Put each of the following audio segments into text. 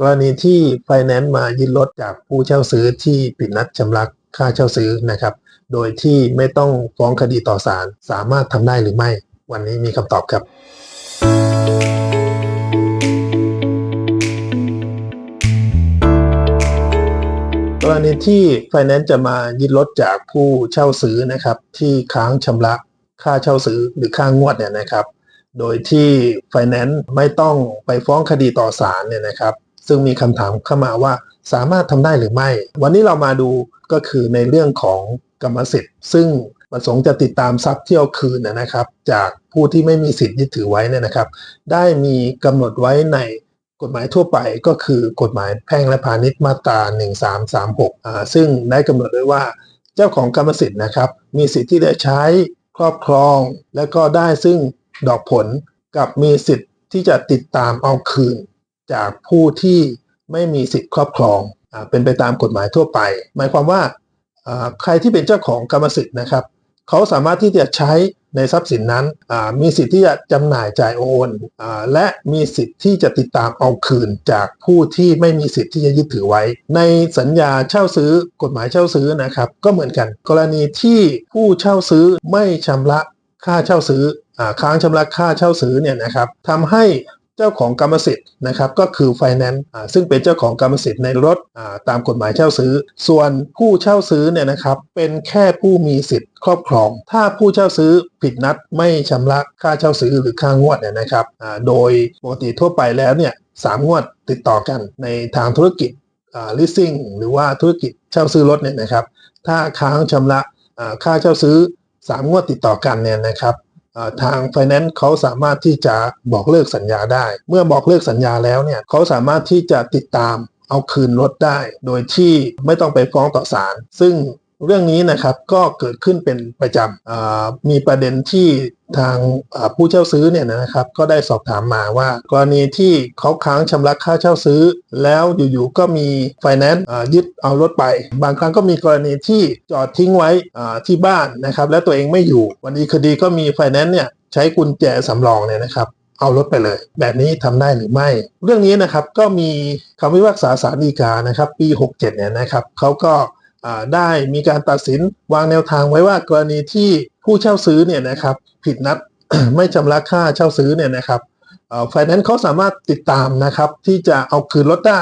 กรณีที่ไฟแนนซ์มายึดรถจากผู้เช่าซื้อที่ผิดนัดชำระค่าเช่าซื้อนะครับ โดยที่ไม่ต้องฟ้องคดีต่อศาลสามารถทำได้หรือไม่ วันนี้มีคำตอบครับ กรณีที่ไฟแนนซ์จะมายึดรถจากผู้เช่าซื้อนะครับที่ค้างชำระค่าเช่าซื้อหรือค่างวดเนี่ยนะครับ โดยที่ไฟแนนซ์ไม่ต้องไปฟ้องคดีต่อศาลเนี่ยนะครับ ซึ่งมีคำถามเข้ามาว่าสามารถทำได้หรือไม่ วันนี้เรามาดูก็คือในเรื่องของกรรมสิทธิ์ ซึ่งประสงค์จะติดตามทรัพย์ที่เอาคืนนะนะครับ จากผู้ที่ไม่มีสิทธิ์ยึดถือไว้เนี่ยนะครับ ได้มีกำหนดไว้ในกฎหมายทั่วไปก็คือกฎหมายแพ่งและพาณิชย์มาตรา 1336อ่าซึ่งได้กำหนดไว้ว่าเจ้าของกรรมสิทธิ์นะครับ มีสิทธิ์ที่จะใช้ครอบครอง และก็ได้ซึ่งดอกผลกับมีสิทธิ์ที่จะติดตามเอาคืน จากผู้ที่ไม่มีสิทธิ์ครอบครองอเป็นไปตามกฎหมายทั่วไป หมายความว่าใครที่เป็นเจ้าของกรรมสิทธิ์นะครับเขาสามารถที่จะใช้ในทรัพย์สินนั้นมีสิทธิ์ที่จะจำหน่ายจ่ายโอนอและมีสิทธิ์ที่จะติดตามเอาคืนจากผู้ที่ไม่มีสิทธิ์ที่จะยึดถือไว้ ในสัญญาเช่าซื้อกฎหมายเช่าซื้อนะครับก็เหมือนกัน กรณีที่ผู้เช่าซื้อไม่ชำระค่าเช่าซื้ออค้างชำระค่าเช่าซื้อเนี่ยนะครับทำให้ เจ้าของกรรมสิทธิ์นะครับก็คือไฟแนนซ์ซึ่งเป็นเจ้าของกรรมสิทธิ์ในรถตามกฎหมายเช่าซื้อ ส่วนผู้เช่าซื้อเนี่ยนะครับเป็นแค่ผู้มีสิทธิ์ครอบครอง ถ้าผู้เช่าซื้อผิดนัดไม่ชำระค่าเช่าซื้อหรือค่างวดเนี่ยนะครับโดยปกติทั่วไปแล้วเนี่ยสามงวดติดต่อกันในทางธุรกิจอ่า leasing หรือว่าธุรกิจเช่าซื้อรถเนี่ยนะครับ ถ้าค้างชำระค่าเช่าซื้อสามงวดติดต่อกันเนี่ยนะครับ ทางไฟแนนซ์เขาสามารถที่จะบอกเลิกสัญญาได้ เมื่อบอกเลิกสัญญาแล้วเนี่ยเขาสามารถที่จะติดตามเอาคืนรถได้ โดยที่ไม่ต้องไปฟ้องต่อศาลซึ่ง เรื่องนี้นะครับก็เกิดขึ้นเป็นประจำมีประเด็นที่ทางผู้เช่าซื้อเนี่ยนะครับก็ได้สอบถามมาว่ากรณีที่เขาค้างชำระค่าเช่าซื้อ แล้วอยู่ๆก็มีไฟแนนซ์ยึดเอารถไป บางครั้งก็มีกรณีที่จอดทิ้งไว้ที่บ้านนะครับแล้วตัวเองไม่อยู่ วันดีคดีก็มีไฟแนนซ์เนี่ยใช้กุญแจสำรองเนี่ยนะครับเอารถไปเลย แบบนี้ทำได้หรือไม่ เรื่องนี้นะครับก็มีคำพิพากษาศาลฎีกานะครับ ปี 67เนี่ยนะครับเขาก็ ได้มีการตัดสินวางแนวทางไว้ว่ากรณีที่ผู้เช่าซื้อเนี่ยนะครับผิดนัดไม่ชำระค่าเช่าซื้อเนี่ยนะครับไฟแนนซ์เขาสามารถติดตามนะครับที่จะเอาคืนรถได้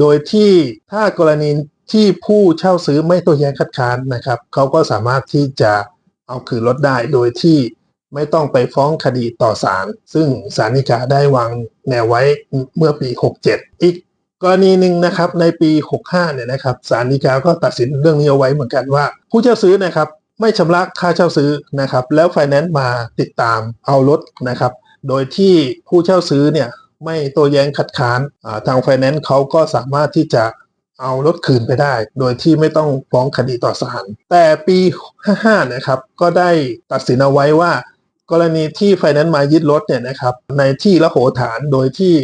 โดยที่ถ้ากรณีที่ผู้เช่าซื้อไม่โต้แย้งคัดค้านนะครับเขาก็สามารถที่จะเอาคืนรถได้ โดยที่ไม่ต้องไปฟ้องคดีต่อศาลซึ่งศาลฎีกาได้วางแนวไว้เมื่อปี 67 อีก กรณีหนึ่งนะครับในปี 65 เนี่ยนะครับศาลฎีกาก็ตัดสินเรื่องนี้เอาไว้เหมือนกันว่า ผู้เช่าซื้อนะครับไม่ชำระค่าเช่าซื้อนะครับแล้วไฟแนนซ์มาติดตามเอารถนะครับโดยที่ผู้เช่าซื้อเนี่ยไม่โต้แย้งคัดค้านทางไฟแนนซ์เขาก็สามารถที่จะเอารถคืนไปได้ โดยที่ไม่ต้องฟ้องคดีต่อศาลแต่ปี 55 นะครับก็ได้ตัดสินเอาไว้ว่า กรณีที่ไฟแนนซ์มายึดรถเนี่ยนะครับในที่ละโหฐานโดยที่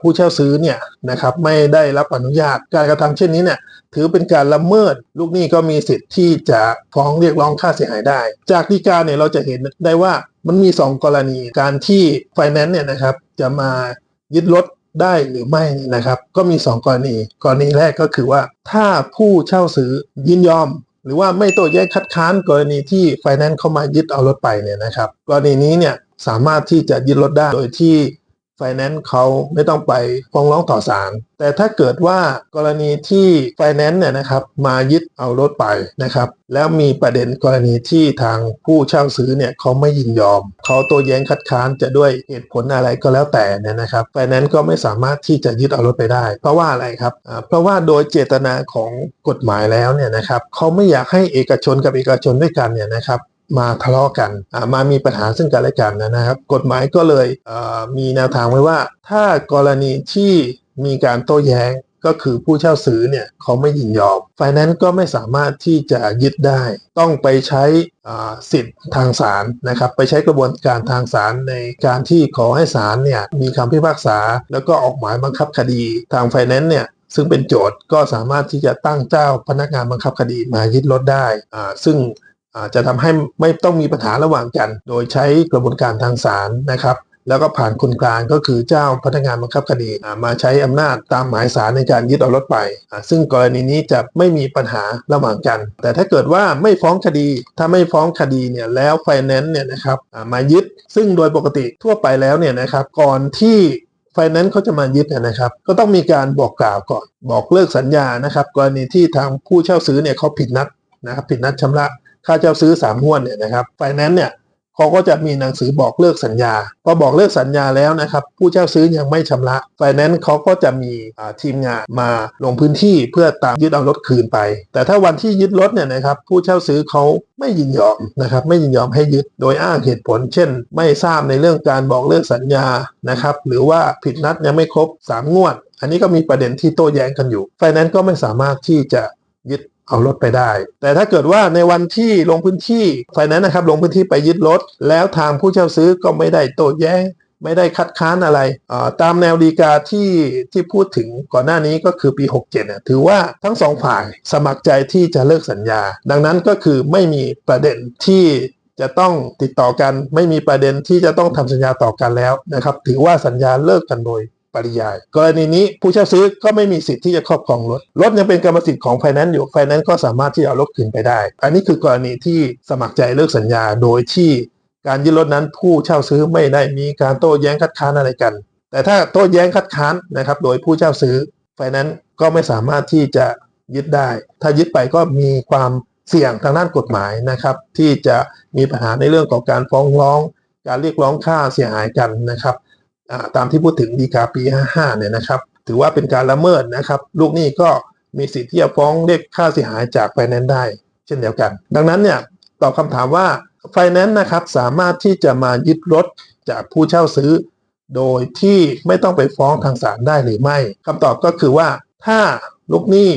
ผู้เช่าซื้อเนี่ยนะครับไม่ได้รับอนุญาตการกระทำเช่นนี้เนี่ยถือเป็นการละเมิด ลูกหนี้ก็มีสิทธิ์ที่จะฟ้องเรียกร้องค่าเสียหายได้ จากฎีกาเนี่ยเราจะเห็นได้ว่ามันมี 2 กรณีการที่ไฟแนนซ์เนี่ยนะครับจะมายึดรถได้หรือไม่นะครับ ก็มี 2 กรณี กรณีแรกก็คือว่าถ้าผู้เช่าซื้อยินยอม หรือว่าไม่โต้แย้งคัดค้านกรณีที่ไฟแนนซ์เข้ามายึดเอารถไปเนี่ยนะครับ กรณีนี้เนี่ยสามารถที่จะยึดรถได้โดยที่ ไฟแนนซ์เขาไม่ต้องไปฟ้องร้องต่อศาลแต่ถ้าเกิดว่ากรณีที่ไฟแนนซ์เนี่ยนะครับมายึดเอารถไปนะครับ แล้วมีประเด็นกรณีที่ทางผู้เช่าซื้อเนี่ยเขาไม่ยินยอม เขาโต้แย้งคัดค้านจะด้วยเหตุผลอะไรก็แล้วแต่เนี่ยนะครับไฟแนนซ์ก็ไม่สามารถที่จะยึดเอารถไปได้ เพราะว่าอะไรครับเพราะว่าโดยเจตนาของกฎหมายแล้วเนี่ยนะครับเขาไม่อยากให้เอกชนกับเอกชนด้วยกันเนี่ยนะครับ มาทะเลาะกันมามีปัญหาซึ่งกันและกันนะครับ กฎหมายก็เลยมีแนวทางไว้ว่า ถ้ากรณีที่มีการโต้แย้งก็คือผู้เช่าซื้อเนี่ยเขาไม่ยินยอมไฟแนนซ์ก็ไม่สามารถที่จะยึดได้ ต้องไปใช้สิทธิ์ทางศาลนะครับ ไปใช้กระบวนการทางศาลในการที่ขอให้ศาลเนี่ยมีคำพิพากษา แล้วก็ออกหมายบังคับคดีทางไฟแนนซ์เนี่ยซึ่งเป็นโจทย์ก็สามารถที่จะตั้งเจ้าพนักงานบังคับคดีมายึดรถได้ ซึ่ง จจะทำให้ไม่ต้องมีปัญหาระหว่างกัน โดยใช้กระบวนการทางศาลนะครับ แล้วก็ผ่านคนกลางก็คือเจ้าพนักงานบังคับคดีมาใช้อำนาจตามหมายสารในการยึดเอารถไปอ่าซึ่งกรณีนี้จะไม่มีปัญหาระหว่างกัน แต่ถ้าเกิดว่าไม่ฟ้องคดี ถ้าไม่ฟ้องคดีเนี่ยแล้วไฟแนนซ์เนี่ยนะครับอ่ามายึด ซึ่งโดยปกติทั่วไปแล้วเนี่ยนะครับก่อนที่ไฟแนนซ์เขาจะมายึดเนี่ยนะครับ ก็ต้องมีการบอกกล่าวก่อน บอกเลิกสัญญานะครับ กรณีที่ทางผู้เช่าซื้อเนี่ยเขาผิดนัดนะครับผิดนัดชำระ ค่าเช่าซื้อสามงวดเนี่ยนะครับไฟแนนซ์เนี่ยเขาก็จะมีหนังสือบอกเลิกสัญญา พอบอกเลิกสัญญาแล้วนะครับ ผู้เช่าซื้อยังไม่ชำระไฟแนนซ์เขาก็จะมีทีมงานมาลงพื้นที่เพื่อตามยึดเอารถคืนไป แต่ถ้าวันที่ยึดรถเนี่ยนะครับ ผู้เช่าซื้อเขาไม่ยินยอมนะครับ ไม่ยินยอมให้ยึดโดยอ้างเหตุผล เช่น ไม่ทราบในเรื่องการบอกเลิกสัญญานะครับ หรือว่าผิดนัดยังไม่ครบสามงวด อันนี้ก็มีประเด็นที่โต้แย้งกันอยู่ ไฟแนนซ์ก็ไม่สามารถที่จะยึด เอารถไปได้ แต่ถ้าเกิดว่าในวันที่ลงพื้นที่ไฟแนนซ์นะครับลงพื้นที่ไปยึดรถ แล้วทางผู้เช่าซื้อก็ไม่ได้โต้แย้งไม่ได้คัดค้านอะไรตามแนวดีกาที่ที่พูดถึงก่อนหน้านี้ก็คือปี 67เนี่ยถือว่าทั้งสองฝ่ายสมัครใจที่จะเลิกสัญญา ดังนั้นก็คือไม่มีประเด็นที่จะต้องติดต่อกัน ไม่มีประเด็นที่จะต้องทำสัญญาต่อกันแล้วนะครับ ถือว่าสัญญาเลิกกันโดย ปริยาย กรณีนี้ผู้เช่าซื้อก็ไม่มีสิทธิ์ที่จะครอบครองรถ รถยังเป็นกรรมสิทธิ์ของไฟแนนซ์อยู่ไฟแนนซ์ก็สามารถที่จะเอารถคืนไปได้ อันนี้คือกรณีที่สมัครใจเลิกสัญญา โดยที่การยึดรถนั้นผู้เช่าซื้อไม่ได้มีการโต้แย้งคัดค้านอะไรกัน แต่ถ้าโต้แย้งคัดค้านนะครับโดยผู้เช่าซื้อไฟแนนซ์ก็ไม่สามารถที่จะยึดได้ ถ้ายึดไปก็มีความเสี่ยงทางด้านกฎหมายนะครับ ที่จะมีปัญหาในเรื่องของการฟ้องร้อง การเรียกร้องค่าเสียหายกันนะครับ ตามที่พูดถึงดีกาปี 55 เนี่ยนะครับ ถือว่าเป็นการละเมิดนะครับ ลูกหนี้ก็มีสิทธิ์ที่จะฟ้องเรียกค่าเสียหายจากไฟแนนซ์ได้ เช่นเดียวกัน ดังนั้นเนี่ยตอบคำถามว่าไฟแนนซ์นะครับสามารถที่จะมายึดรถจากผู้เช่าซื้อ โดยที่ไม่ต้องไปฟ้องทางศาลได้หรือไม่คำตอบก็คือว่าถ้าลูกหนี้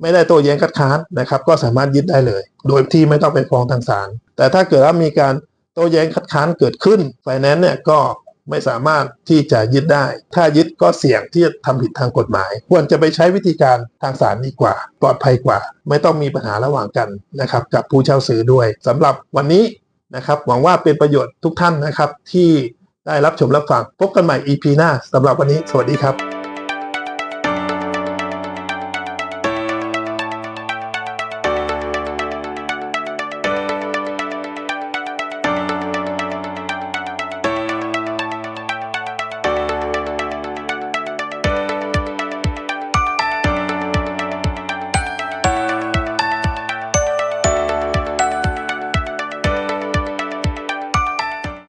ไม่ได้โต้แย้งคัดค้านนะครับ ก็สามารถยึดได้เลย โดยที่ไม่ต้องไปฟ้องทางศาลแต่ถ้าเกิดว่ามีการโต้แย้งคัดค้านเกิดขึ้นไฟแนนซ์เนี่ยก็ ไม่สามารถที่จะยึดได้ ถ้ายึดก็เสี่ยงที่จะทำผิดทางกฎหมาย ควรจะไปใช้วิธีการทางศาลดีกว่า ปลอดภัยกว่า ไม่ต้องมีปัญหาระหว่างกันนะครับกับผู้เช่าซื้อด้วยสำหรับวันนี้นะครับหวังว่าเป็นประโยชน์ทุกท่านนะครับที่ได้รับชมรับฟังพบกันใหม่ EP หน้าสำหรับวันนี้ สวัสดีครับ